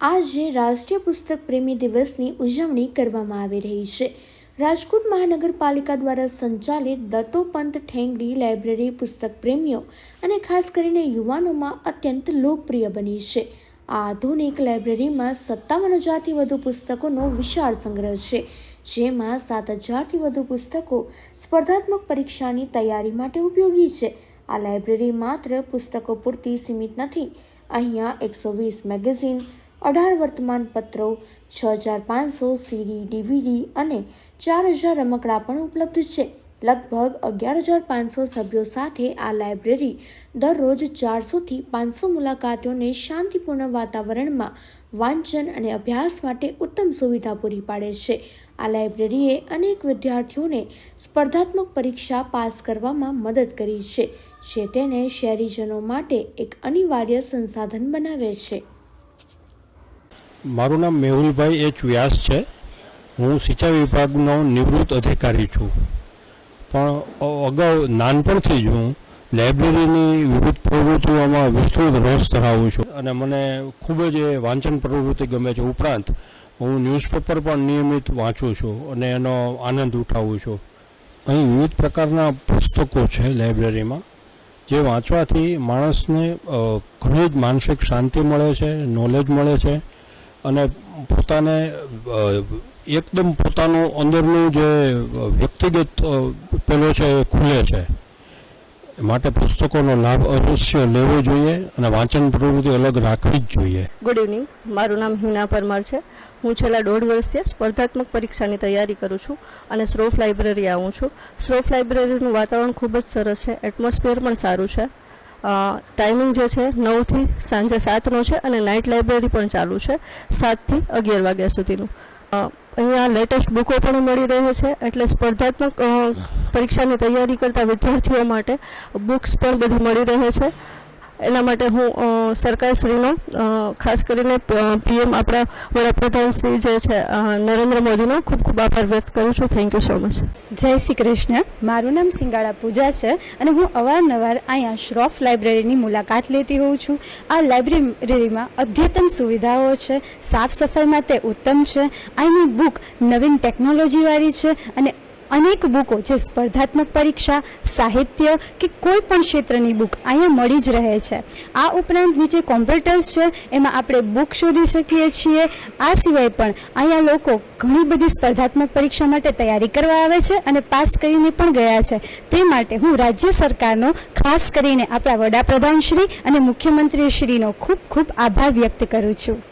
આજે રાષ્ટ્રીય પુસ્તક પ્રેમી દિવસની ઉજવણી કરવામાં આવી રહી છે. રાજકોટ મહાનગરપાલિકા દ્વારા સંચાલિત દત્તોપંત ઠેંગડી લાઇબ્રેરી પુસ્તક પ્રેમીઓ અને ખાસ કરીને યુવાનોમાં અત્યંત લોકપ્રિય બની છે. આ આધુનિક લાઇબ્રેરીમાં સત્તાવન હજારથી વધુ પુસ્તકોનો વિશાળ સંગ્રહ છે, જેમાં સાત હજારથી વધુ પુસ્તકો સ્પર્ધાત્મક પરીક્ષાની તૈયારી માટે ઉપયોગી છે. આ લાઇબ્રેરી માત્ર પુસ્તકો પૂરતી સીમિત નથી, અહીંયા એકસો વીસ મેગેઝિન અઢાર વર્તમાનપત્રો, છ હજાર પાંચસો સીડી, ડીવીડી અને ચાર હજાર રમકડા પણ ઉપલબ્ધ છે. લગભગ અગિયાર હજાર પાંચસો સભ્યો સાથે આ લાઇબ્રેરી દરરોજ ચારસોથી પાંચસો મુલાકાતીઓને શાંતિપૂર્ણ વાતાવરણમાં વાંચન અને અભ્યાસ માટે ઉત્તમ સુવિધા પૂરી પાડે છે. આ લાઇબ્રેરીએ અનેક વિદ્યાર્થીઓને સ્પર્ધાત્મક પરીક્ષા પાસ કરવામાં મદદ કરી છે, જે તેને શહેરીજનો માટે એક અનિવાર્ય સંસાધન બનાવે છે. મારું નામ મેહુલભાઈ એચ વ્યાસ છે. હું સિંચાઈ વિભાગનો નિવૃત્ત અધિકારી છું. પણ અગાઉ નાનપણથી જ હું લાઇબ્રેરીની વિવિધ પ્રવૃત્તિઓમાં વિસ્તૃત રસ ધરાવું છું અને મને ખૂબ જ એ વાંચન પ્રવૃત્તિ ગમે છે. ઉપરાંત, હું ન્યૂઝપેપર પણ નિયમિત વાંચું છું અને એનો આનંદ ઉઠાવું છું. અહીં વિવિધ પ્રકારના પુસ્તકો છે લાઇબ્રેરીમાં, જે વાંચવાથી માણસને ઘણી જ માનસિક શાંતિ મળે છે, નોલેજ મળે છે અને પોતાને એકદમ પોતાનું અંદરનું જે વ્યક્તિગત પેલો છે એ ખુલે છે. માટે પુસ્તકોનો લાભ અવશ્ય લેવો જોઈએ અને વાંચન પ્રવૃત્તિ અલગ રાખવી જ જોઈએ. ગુડ ઇવનિંગ મારું નામ હિના પરમાર છે. હું છેલ્લા દોઢ વર્ષથી સ્પર્ધાત્મક પરીક્ષાની તૈયારી કરું છું અને શ્રોફ લાઇબ્રેરી આવું છું. શ્રોફ લાઇબ્રેરીનું વાતાવરણ ખૂબ જ સરસ છે. એટમોસ્ફિયર પણ સારું છે. ટાઈમિંગ જે છે, નવથી સાંજે સાતનો છે અને નાઇટ લાઇબ્રેરી પણ ચાલુ છે, સાતથી અગિયાર વાગ્યા સુધીનું. અહીંયા લેટેસ્ટ બુકો પણ મળી રહે છે, એટલે સ્પર્ધાત્મક પરીક્ષાની તૈયારી કરતા વિદ્યાર્થીઓ માટે બુક્સ પણ બધી મળી રહે છે. એના માટે હું સરકારશ્રીનો ખાસ કરીને પીએમ આપણા વડાપ્રધાન જે છે નરેન્દ્ર મોદીનો ખૂબ ખૂબ આભાર વ્યક્ત કરું છું. થેન્ક યુ સો મચ જય શ્રી કૃષ્ણ. મારું નામ સિંગાળા પૂજા છે અને હું અવારનવાર અહીંયા શ્રોફ લાઇબ્રેરીની મુલાકાત લેતી હોઉં છું. આ લાઇબ્રેરીમાં અદ્યતન સુવિધાઓ છે, સાફ સફાઈમાં તે ઉત્તમ છે. અહીંની બુક નવીન ટેકનોલોજીવાળી છે અને અનેક બુકો જે સ્પર્ધાત્મક પરીક્ષા, સાહિત્ય કે કોઈ પણ ક્ષેત્રની બુક અહીંયા મળી જ રહે છે. આ ઉપરાંત નીચે કોમ્પ્યુટર્સ છે, એમાં આપણે બુક શોધી શકીએ છીએ. આ સિવાય પણ અહીંયા લોકો ઘણી બધી સ્પર્ધાત્મક પરીક્ષા માટે તૈયારી કરવા આવે છે અને પાસ કરીને પણ ગયા છે. તે માટે હું રાજ્ય સરકારનો, ખાસ કરીને આપણા વડાપ્રધાન શ્રી અને મુખ્યમંત્રી શ્રીનો ખૂબ ખૂબ આભાર વ્યક્ત કરું છું.